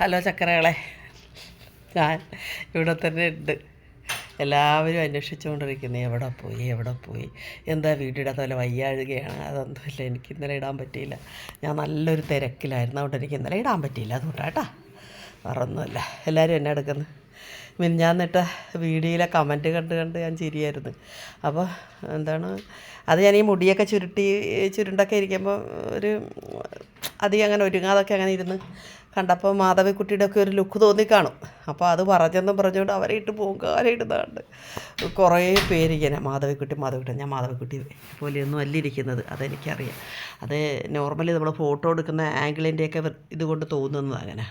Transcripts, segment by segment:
Hello ചക്കരകളെ. ഞാൻ ഇവിടെ തന്നെ ഉണ്ട്. എല്ലാവരും അന്വേഷിച്ചുകൊണ്ടിരിക്കുന്നത് എവിടെ പോയി? എവിടെ പോയി? എന്താ വീഡിയോ ഇടാത്ത പോലെ വയ്യാഴുകയാണ്. അതൊന്നുമില്ല. എനിക്ക് ഇന്നലെ ഇടാൻ പറ്റിയില്ല. ഞാൻ നല്ലൊരു തിരക്കിലായിരുന്നു. അതുകൊണ്ട് എനിക്ക് ഇന്നലെ ഇടാൻ പറ്റിയില്ല. അതുകൊണ്ടാട്ടാ വേറൊന്നുമില്ല. എല്ലാവരും എന്നെ എടുക്കുന്നു? മിനിഞ്ഞാന്നിട്ട വീഡിയോയിലെ കമന്റ് കണ്ട് കണ്ട് ഞാൻ ചിരിയായിരുന്നു. അപ്പോൾ എന്താണ്? അത് ഞാൻ ഈ മുടിയൊക്കെ ചുരുട്ടി ചുരുണ്ടൊക്കെ ഇരിക്കുമ്പോൾ ഒരു അധികം അങ്ങനെ ഒരുങ്ങാതൊക്കെ അങ്ങനെ ഇരുന്ന് കണ്ടപ്പോൾ മാധവിക്കുട്ടിയുടെ ഒക്കെ ഒരു ലുക്ക് തോന്നി കാണും. അപ്പോൾ അത് പറഞ്ഞെന്നും പറഞ്ഞുകൊണ്ട് അവരെ ഇട്ട് പൂങ്കാലിടുന്നുണ്ട് കുറേ പേരിങ്ങനെ മാധവിക്കുട്ടി മാധവിക്കുട്ടി ഞാൻ മാധവിക്കുട്ടി പോലെയൊന്നും അല്ല ഇരിക്കുന്നത് അതെനിക്കറിയാം. അത് നോർമലി നമ്മൾ ഫോട്ടോ എടുക്കുന്ന ആംഗിളിന്റെയൊക്കെ ഇതുകൊണ്ട് തോന്നുന്നത് അങ്ങനെ.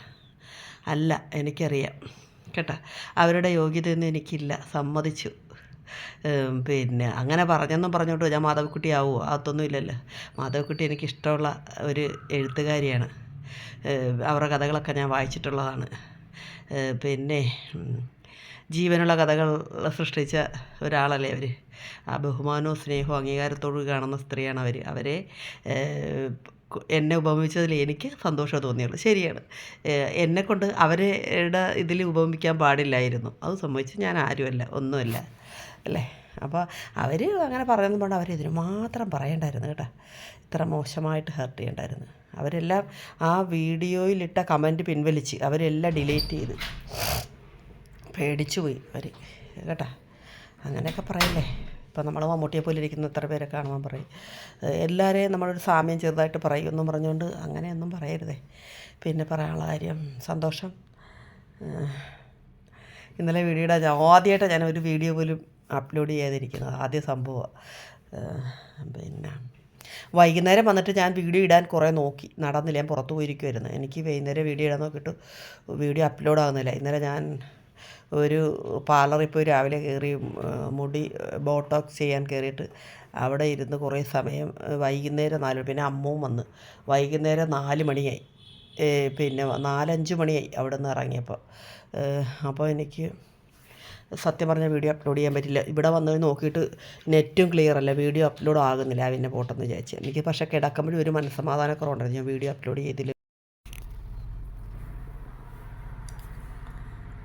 അല്ല എനിക്കറിയാം. കേട്ടോ? അവരുടെ യോഗ്യതയൊന്നും എനിക്കില്ല. സമ്മതിച്ചു. പിന്നെ അങ്ങനെ പറഞ്ഞെന്നും പറഞ്ഞോട്ട് ഞാൻ മാധവിക്കുട്ടി ആവുമോ അതൊന്നും ഇല്ലല്ലോ മാധവിക്കുട്ടി എനിക്കിഷ്ടമുള്ള ഒരു എഴുത്തുകാരിയാണ്. അവരുടെ കഥകളൊക്കെ ഞാൻ വായിച്ചിട്ടുള്ളതാണ്. പിന്നെ ജീവനുള്ള കഥകൾ സൃഷ്ടിച്ച ഒരാളല്ലേ അവർ ആ ബഹുമാനവും സ്നേഹവും അംഗീകാരത്തോടു കാണുന്ന സ്ത്രീയാണ് അവർ അവരെ എന്നെ ഉപമിച്ചതിൽ എനിക്ക് സന്തോഷം തോന്നിയുള്ളൂ. ശരിയാണ്. എന്നെക്കൊണ്ട് എന്നെ കൊണ്ട് അവരുടെ ഇതിൽ ഉപമിക്കാൻ പാടില്ലായിരുന്നു. അത് സംബന്ധിച്ച് ഞാൻ ആരുമല്ല ഒന്നുമല്ല. അല്ലേ? അപ്പോൾ അവർ അങ്ങനെ പറയുന്നത് കൊണ്ട് അവരിതിന് മാത്രം പറയണ്ടായിരുന്നു കേട്ടോ. ഇത്ര മോശമായിട്ട് ഹേർട്ട് ചെയ്യണ്ടായിരുന്നു. അവരെല്ലാം ആ വീഡിയോയിലിട്ട കമന്റ് പിൻവലിച്ച് അവരെല്ലാം ഡിലീറ്റ് ചെയ്ത് പേടിച്ചു പോയി അവർ കേട്ടാ. അങ്ങനെയൊക്കെ പറയല്ലേ? ഇപ്പം നമ്മൾ മമ്മൂട്ടിയെ പോലെ ഇരിക്കുന്ന എത്ര പേരെ കാണുമ്പോൾ പറയും. എല്ലാവരെയും നമ്മളൊരു സാമ്യം ചെറുതായിട്ട് പറയും എന്നും പറഞ്ഞുകൊണ്ട് അങ്ങനെയൊന്നും പറയരുതേ. പിന്നെ പറയാനുള്ള കാര്യം സന്തോഷം. ഇന്നലെ വീഡിയോയുടെ ആദ്യമായിട്ടാണ് ഞാൻ ഒരു വീഡിയോ പോലും അപ്ലോഡ് ചെയ്തിരിക്കുന്നത് ആദ്യ സംഭവമാണ് പിന്നെ. വൈകുന്നേരം വന്നിട്ട് ഞാൻ വീഡിയോ ഇടാൻ കുറേ നോക്കി. നടന്നില്ല. ഞാൻ പുറത്ത് പോയിരിക്കുമായിരുന്നു എനിക്ക് വൈകുന്നേരം വീഡിയോ ഇടാൻ നോക്കിയിട്ട് വീഡിയോ അപ്ലോഡ് ആകുന്നില്ല ഇന്നലെ ഞാൻ ഒരു പാർലറിൽ പോയി രാവിലെ കയറി മുടി ബോട്ടോക്സ് ചെയ്യാൻ കയറിയിട്ട് അവിടെ ഇരുന്ന് കുറേ സമയം വൈകുന്നേരം നാല് പിന്നെ അമ്മവും വന്ന്. വൈകുന്നേരം നാല് മണിയായി. പിന്നെ നാലഞ്ച് മണിയായി അവിടെ നിന്ന് ഇറങ്ങിയപ്പോൾ അപ്പോൾ എനിക്ക് സത്യം പറഞ്ഞ വീഡിയോ അപ്ലോഡ് ചെയ്യാൻ പറ്റില്ല. ഇവിടെ വന്ന് നോക്കിയിട്ട് നെറ്റും ക്ലിയർ അല്ല. വീഡിയോ അപ്ലോഡ് ആകുന്നില്ല അവന്റെ പോട്ടെന്ന് വിചാരിച്ചു. എനിക്ക് പക്ഷേ കിടക്കുമ്പോഴും ഒരു മനസ്സമാധാനക്കുറവുണ്ടായിരുന്നു ഞാൻ വീഡിയോ അപ്ലോഡ് ചെയ്തില്ല.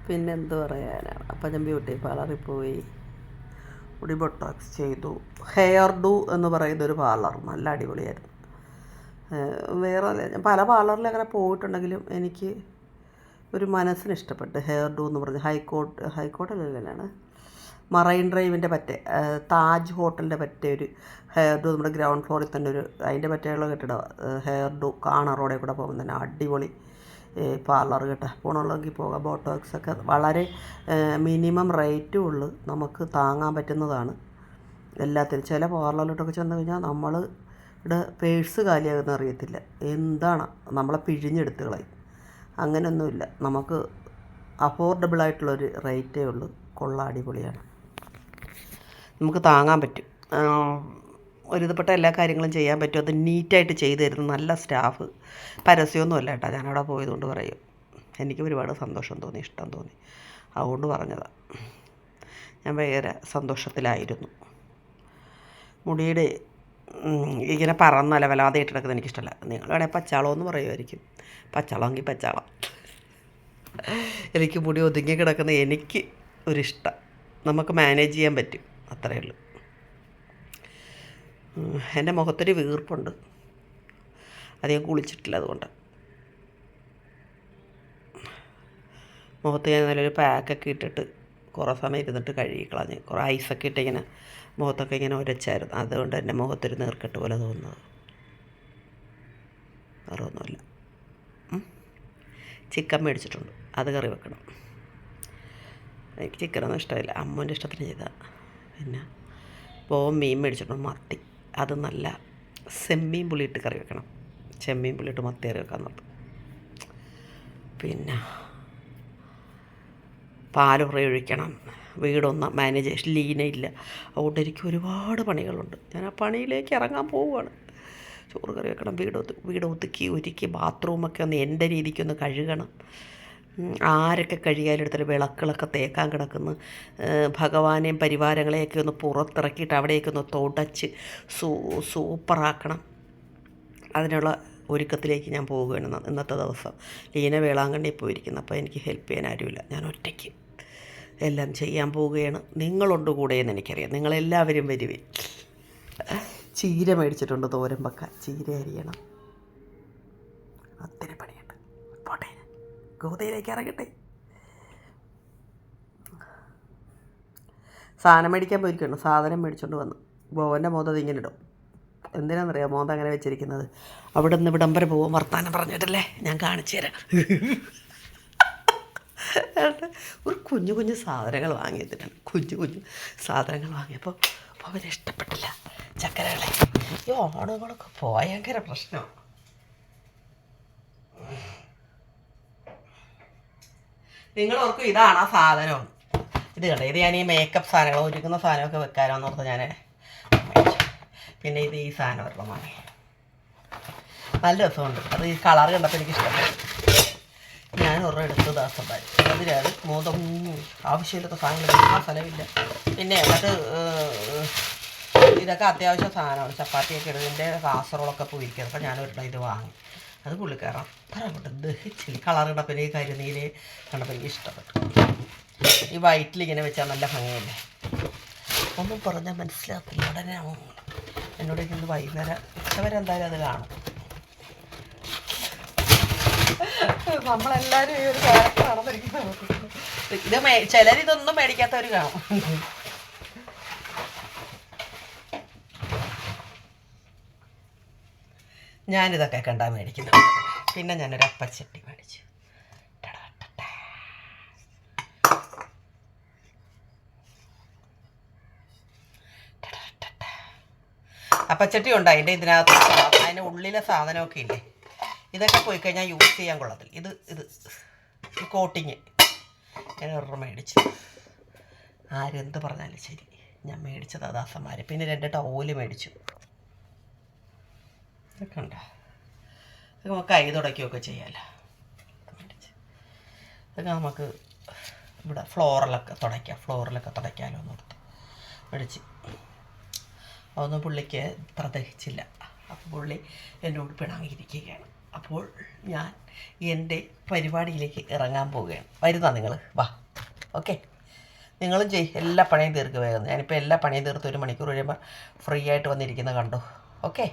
പിന്നെ എന്ത് പറയാനാണ് അപ്പം ഞാൻ ബ്യൂട്ടി പാർലറിൽ പോയി. മുടി ബൊട്ടോക്സ് ചെയ്തു. ഹെയർ ഡു എന്ന് പറയുന്ന ഒരു പാർലർ നല്ല അടിപൊളിയായിരുന്നു. വേറെ ഞാൻ പല പാർലറിലങ്ങനെ പോയിട്ടുണ്ടെങ്കിലും എനിക്ക് ഒരു മനസ്സിന് ഇഷ്ടപ്പെട്ട് ഹെയർ ഡു എന്ന് പറഞ്ഞ് ഹൈക്കോട്ട് ഹൈക്കോട്ടല്ലാണ് മറൈൻ ഡ്രൈവിന്റെ പറ്റേ താജ് ഹോട്ടലിന്റെ പറ്റേ ഒരു ഹെയർ ഡു നമ്മുടെ ഗ്രൗണ്ട് ഫ്ലോറിൽ തന്നെ ഒരു അതിന്റെ പറ്റേയുള്ള കെട്ടിടമാണ് ഹെയർ ഡു കാണ റോഡിൽ കൂടെ പോകുമ്പോൾ തന്നെ അടിപൊളി പാർലർ കേട്ടോ. പോകണമെങ്കിൽ പോകാം. ബോട്ടോക്സ് ഒക്കെ വളരെ മിനിമം റേറ്റും ഉള്ളു നമുക്ക് താങ്ങാൻ പറ്റുന്നതാണ്. എല്ലാത്തിനും ചില പാർലറിലോട്ടൊക്കെ ചെന്ന് കഴിഞ്ഞാൽ നമ്മൾ ഇവിടെ പേഴ്സ് കാലിയാകുന്ന അറിയത്തില്ല. എന്താണ് നമ്മളെ പിഴിഞ്ഞെടുത്തുകളായി കളയും അങ്ങനെയൊന്നുമില്ല നമുക്ക് അഫോർഡബിൾ ആയിട്ടുള്ളൊരു റേറ്റേ ഉള്ളൂ. കൊള്ള അടിപൊളിയാണ്. നമുക്ക് താങ്ങാൻ പറ്റും. ആഹ് ഒരുവിധപ്പെട്ട എല്ലാ കാര്യങ്ങളും ചെയ്യാൻ പറ്റും. അത് നീറ്റായിട്ട് ചെയ്തു തരുന്ന നല്ല സ്റ്റാഫ്. പരസ്യമൊന്നും അല്ല കേട്ടോ. ഞാനവിടെ പോയതുകൊണ്ട് പറയും. എനിക്ക് ഒരുപാട് സന്തോഷം തോന്നി ഇഷ്ടം തോന്നി. അതുകൊണ്ട് പറഞ്ഞതാണ് ഞാൻ ഭയങ്കര സന്തോഷത്തിലായിരുന്നു. മുടിയുടെ ഇങ്ങനെ പറന്നല വല്ലാതെ ഇട്ട് കിടക്കുന്നത് എനിക്കിഷ്ടമല്ല. നിങ്ങൾ വേണേൽ പച്ചാളം എന്ന് പറയുമായിരിക്കും. പച്ചാളമെങ്കിൽ പച്ചാളം. എനിക്ക് മുടി ഒതുങ്ങി കിടക്കുന്ന എനിക്ക് ഒരിഷ്ടം. നമുക്ക് മാനേജ് ചെയ്യാൻ പറ്റും. അത്രയേ ഉള്ളൂ. എന്റെ മുഖത്തൊരു വീർപ്പുണ്ട്. അധികം കുളിച്ചിട്ടില്ല അതുകൊണ്ട്. മുഖത്ത് ഞാൻ നല്ലൊരു പാക്കൊക്കെ ഇട്ടിട്ട് കുറേ സമയം ഇരുന്നിട്ട് കഴുകി കളഞ്ഞ് കുറേ ഐസൊക്കെ ഇട്ടിങ്ങനെ മുഖത്തൊക്കെ ഇങ്ങനെ ഉരച്ചായിരുന്നു അതുകൊണ്ട് എന്റെ മുഖത്തൊരു നീർക്കെട്ട് പോലെ തോന്നുന്നത്. വേറെ ഒന്നുമില്ല. ചിക്കൻ മേടിച്ചിട്ടുണ്ട്. അത് കറി വെക്കണം. എനിക്ക് ചിക്കനൊന്നും ഇഷ്ടമില്ല. അമ്മൂന്റെ ഇഷ്ടത്തിന് ചെയ്ത. പിന്നെ പോവും മീൻ മേടിച്ചിട്ടുണ്ട്. മത്തി. അത് നല്ല സെമ്മീൻ പുളിയിട്ട് കറി വെക്കണം. ചെമ്മീൻ പുളിയിട്ട് മത്തി കറി വെക്കാൻ നോക്കും പിന്നെ പാൽ കുറേ ഒഴിക്കണം വീടൊന്ന് മാനേജ് ലീനയില്ല അതുകൊണ്ട് എനിക്ക് ഒരുപാട് പണികളുണ്ട്. ഞാൻ ആ പണിയിലേക്ക് ഇറങ്ങാൻ പോവുകയാണ്. ചോറ് കറി വെക്കണം വീട് വീട് ഒതുക്കി ഒരുക്കി ബാത്റൂമൊക്കെ ഒന്ന് എന്റെ രീതിക്കൊന്ന് കഴുകണം. ആരൊക്കെ കഴുകിയാലെടുത്തിട്ട് വിളക്കുകളൊക്കെ തേക്കാൻ കിടക്കുന്നു. ഭഗവാനെയും പരിവാരങ്ങളെയൊക്കെ ഒന്ന് പുറത്തിറക്കിയിട്ട് അവിടെയൊക്കെ ഒന്ന് തുടച്ച് സൂ സൂപ്പറാക്കണം. അതിനുള്ള ഒരുക്കത്തിലേക്ക് ഞാൻ പോവുകയാണ് ഇന്ന- ഇന്നത്തെ ദിവസം. ലീന വേളാങ്കണ്ണി പോയിരിക്കുന്നു. അപ്പോൾ എനിക്ക് ഹെൽപ്പ് ചെയ്യാൻ ആരുമില്ല. ഞാൻ ഒറ്റയ്ക്ക്. എല്ലാം ചെയ്യാൻ പോവുകയാണ്. നിങ്ങളുണ്ട് കൂടെ എന്ന് എനിക്കറിയാം. നിങ്ങളെല്ലാവരും വരുവേ. ചീര മേടിച്ചിട്ടുണ്ട് തോരൻ പക്ക. ചീര അരിയണം. ഒത്തിരി പണിയുണ്ട്. പോട്ടെ. ഗോതയിലേക്ക് ഇറങ്ങട്ടെ. സാധനം മേടിക്കാൻ പോയിരിക്കുന്നു. സാധനം മേടിച്ചുകൊണ്ട് വന്നു. ബോവന്റെ മോതത് ഇങ്ങനെ ഇടും. എന്തിനാണെന്നറിയാം മോന്ത അങ്ങനെ വെച്ചിരിക്കുന്നത്. അവിടെ നിന്ന് ഇവിടം വരെ പോകും. വർത്താനം പറഞ്ഞിട്ടല്ലേ? ഞാൻ കാണിച്ചു തരാം ഒരു കുഞ്ഞു കുഞ്ഞു സാധനങ്ങൾ വാങ്ങിയതിനാണ്. കുഞ്ഞു കുഞ്ഞു സാധനങ്ങൾ വാങ്ങിയപ്പോൾ അപ്പോൾ അവന് ഇഷ്ടപ്പെട്ടില്ല. ചക്കരകളെ ഈ ഓണങ്ങളൊക്കെ ഭയങ്കര പ്രശ്നമാണ് നിങ്ങൾ ഓർക്കും ഇതാണ് ആ സാധനം. ഇത് കണ്ടോ? ഇത് ഞാൻ ഈ മേക്കപ്പ് സാധനങ്ങൾ ഒരുക്കുന്ന സാധനമൊക്കെ വെക്കാനോന്ന് ഓർത്ത് ഞാൻ പിന്നെ ഇത് ഈ സാധനം ഒരെണ്ണം വാങ്ങി. നല്ല രസമുണ്ട്. അത് ഈ കളർ കണ്ടപ്പോൾ എനിക്ക് ഇഷ്ടപ്പെട്ടു ഒരെണ്ണം എടുത്ത് ദാസം പാരി മൂന്നും ആവശ്യമില്ലാത്ത സാധനങ്ങൾ ആ സ്ഥലമില്ല. പിന്നെ അത് ഇതൊക്കെ അത്യാവശ്യം സാധനമാണ്. ചപ്പാത്തിയൊക്കെ ഇടുന്നതിന്റെ കാസറോളൊക്കെ പോയിരിക്കുന്നത് അപ്പോൾ ഞാൻ ഒരെണ്ണം ഇത് വാങ്ങി. അത് പുള്ളിക്കാരൻ അത്ര അങ്ങോട്ട് ദഹിച്ചില്ല. കളർ കിടപ്പിന് ഈ കരിനീൽ കണ്ടപ്പോൾ എനിക്ക് ഇഷ്ടപ്പെട്ടു. ഈ വയറ്റിൽ ഇങ്ങനെ വെച്ചാൽ നല്ല ഭംഗിയല്ലേ? ഒന്നും പറഞ്ഞാൽ മനസ്സിലാക്കില്ല ഉടനെ എന്നോട് ഇന്ന് വൈകുന്നേരം ഉച്ചവരെ എന്തായാലും അത് കാണും. നമ്മളെല്ലാവരും ഈ ഒരു ഇത് ചിലരിതൊന്നും മേടിക്കാത്തവർ കാണും. ഞാനിതൊക്കെ കണ്ടാ മേടിക്കുന്നു പിന്നെ ഞാനൊരു അപ്പച്ചട്ടി മേടിച്ചു. ടടാ ടടാ. ടടാ ടടാ. അപ്പച്ചട്ടി ഉണ്ട്? അതിന്റെ ഇതിനകത്ത് അതിന്റെ ഉള്ളിലെ സാധനമൊക്കെ ഇല്ലേ? ഇതൊക്കെ പോയി കഴിഞ്ഞാൽ യൂസ് ചെയ്യാൻ കൊള്ളത്തില്ല. ഇത് ഇത് കോട്ടിങ് ഞാൻ ഒരെണ്ണം മേടിച്ചു. ആരെന്ത് പറഞ്ഞാലും ശരി. ഞാൻ മേടിച്ചത് അദാസന്മാർ പിന്നെ രണ്ട് ടൗൽ മേടിച്ചു. ഇതൊക്കെ ഉണ്ടോ? നമുക്ക് കൈ തുടയ്ക്കുകയൊക്കെ ചെയ്യാമല്ലോ അതൊക്കെ നമുക്ക് ഇവിടെ ഫ്ലോറിലൊക്കെ തുടയ്ക്കാം. ഫ്ലോറിലൊക്കെ തുടയ്ക്കാമല്ലോ എന്ന് ഓർത്ത് മേടിച്ച്. അതൊന്നും പുള്ളിക്ക് പ്രദഹിച്ചില്ല അപ്പോൾ പുള്ളി എന്നോട് പിണങ്ങിയിരിക്കുകയാണ്. അപ്പോൾ ഞാൻ എന്റെ പരിപാടിയിലേക്ക് ഇറങ്ങാൻ പോവുകയാണ്. വരുന്ന നിങ്ങൾ? വാ. ഓക്കെ. നിങ്ങളും ചെയ് എല്ലാ പണിയും തീർക്ക് വേഗം. ഞാനിപ്പോൾ എല്ലാ പണിയും തീർത്ത് ഒരു മണിക്കൂർ കഴിയുമ്പോൾ ഫ്രീ ആയിട്ട് വന്നിരിക്കുന്നത് കണ്ടു? ഓക്കെ.